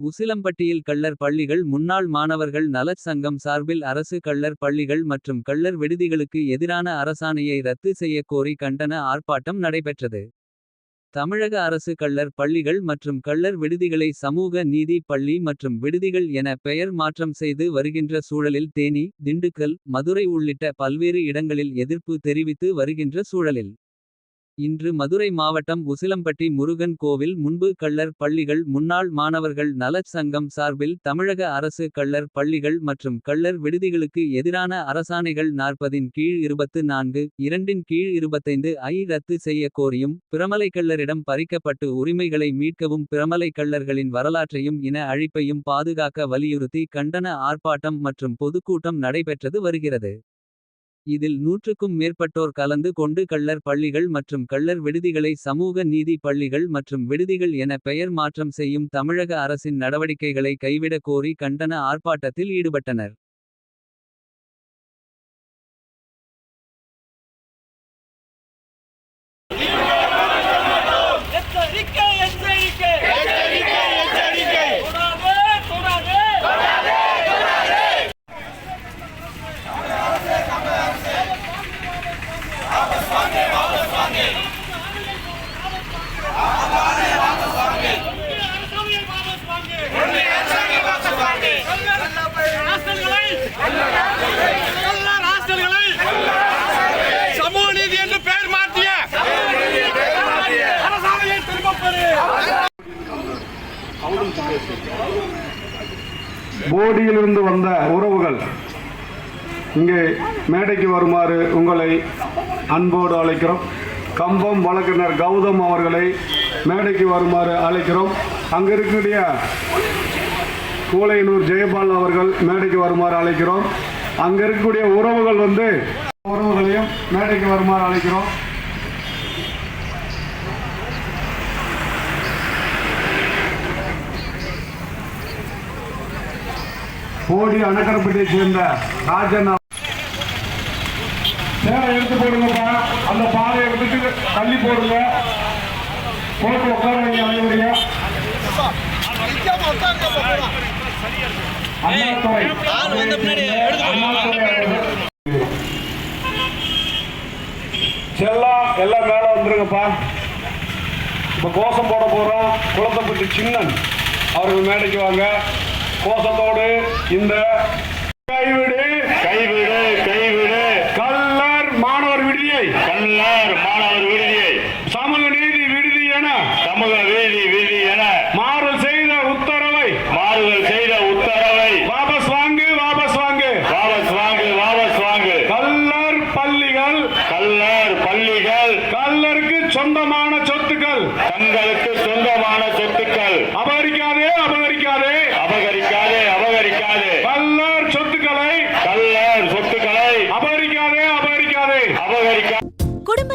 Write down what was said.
உசிலம்பட்டியில் கள்ளர் பள்ளிகள் முன்னாள் மாணவர்கள் நலச் சங்கம் சார்பில் அரசு கள்ளர் பள்ளிகள் மற்றும் கள்ளர் விடுதிகளுக்கு எதிரான அரசாணையை ரத்து செய்யக் கோரி கண்டன ஆர்ப்பாட்டம் நடைபெற்றது. தமிழக அரசு கள்ளர் பள்ளிகள் மற்றும் கள்ளர் விடுதிகளை சமூக நீதி பள்ளி மற்றும் விடுதிகள் என பெயர் மாற்றம் செய்து வருகின்ற சூழலில் தேனி திண்டுக்கல் மதுரை உள்ளிட்ட பல்வேறு இடங்களில் எதிர்ப்பு தெரிவித்து வருகின்ற சூழலில். இன்று மதுரை மாவட்டம் உசிலம்பட்டி முருகன் கோவில் முன்பு கள்ளர் பள்ளிகள் முன்னாள் மாணவர்கள் நலச் சங்கம் சார்பில் தமிழக அரசு கள்ளர் பள்ளிகள் மற்றும் கள்ளர் விடுதிகளுக்கு எதிரான அரசாணைகள் நாற்பதின் கீழ் இருபத்து நான்கு இரண்டின் கீழ் இருபத்தைந்து ஐ ரத்து செய்ய கோரியும் பிரமலை கள்ளரிடம் பறிக்கப்பட்டு உரிமைகளை மீட்கவும் பிரமலை கள்ளர்களின் வரலாற்றையும் இன அழிப்பையும் பாதுகாக்க வலியுறுத்தி கண்டன ஆர்ப்பாட்டம் மற்றும் பொதுக்கூட்டம் நடைபெற்றது வருகிறது. இதில் நூற்றுக்கும் மேற்பட்டோர் கலந்து கொண்டு கள்ளர் பள்ளிகள் மற்றும் கள்ளர் விடுதிகளை சமூக நீதி பள்ளிகள் மற்றும் விடுதிகள் என பெயர் மாற்றம் செய்யும் தமிழக அரசின் நடவடிக்கைகளை கைவிட கோரி கண்டன ஆர்ப்பாட்டத்தில் ஈடுபட்டனர். எச்சரிக்கை எச்சரிக்கை எச்சரிக்கை எச்சரிக்கை தொடாதே தொடாதே அரசாணையை வாபஸ் வாங்கு. ஹாஸ்டல்களை கள்ளர் ஹாஸ்டல்களை சமூக நீதி என்று பெயர் மாற்றிய அரசாணையை திரும்பப் பெறு போடியிலிருந்து வந்த உறவுகள் இங்கே மேடைக்கு வருமாறு உங்களை அன்போடு அழைக்கிறோம். கம்பம் வழக்கறிஞர் கௌதம் அவர்களை மேடைக்கு வருமாறு அழைக்கிறோம். அங்கே இருக்கக்கூடிய கூலையனூர் ஜெயபால் அவர்கள் மேடைக்கு வருமாறு அழைக்கிறோம். அங்கே இருக்கக்கூடிய உறவுகள் வந்து உறவுகளையும் மேடைக்கு வருமாறு அழைக்கிறோம். போடி அணக்கரப்பட்டியை சேர்ந்த ராஜன் அவ- எடுத்து போடுங்கப்பா. அந்த பாலையை எடுத்துட்டு தள்ளி போடுங்க. போட்டு உட்கார வைங்க அனைவரையும். அண்ணாதுரை. எல்லாம் மேல வந்துருங்கப்பா. இப்ப கோஷம் போட போறோம். குளத்தப்பட்டு சின்னன் அவர்கள் மேடைக்கு வாங்க. கோஷத்தோடு இந்த கைவிடு கைவிடு கைவிடு. கல்லர் மாணவர் விடுதியை. கல்லார் மாணவர் விடுதியை. சமூக நீதி விடுதி என. சமூக வீதி விதி என. மாறு செய்த உத்தரவை. மாறுதல் செய்த உத்தரவை. வாபஸ் வாங்கு வாபஸ் வாங்கு. வாபஸ் வாங்கு வாபஸ் வாங்கு. கல்லர் பள்ளிகள். கல்லார் பள்ளிகள். கல்லருக்கு சொந்தமான சொத்துக்கள். தங்களுக்கு சொந்தமான சொத்துக்கள் அபகரிக்காதே அபகரிக்காதே அபகரிக்காதே அபகரிக்காதே கல்லர் சொத்துக்களை கல்லார் சொத்துக்களை அபகரிக்காதே அபகரிக்காதே அபகரிக்க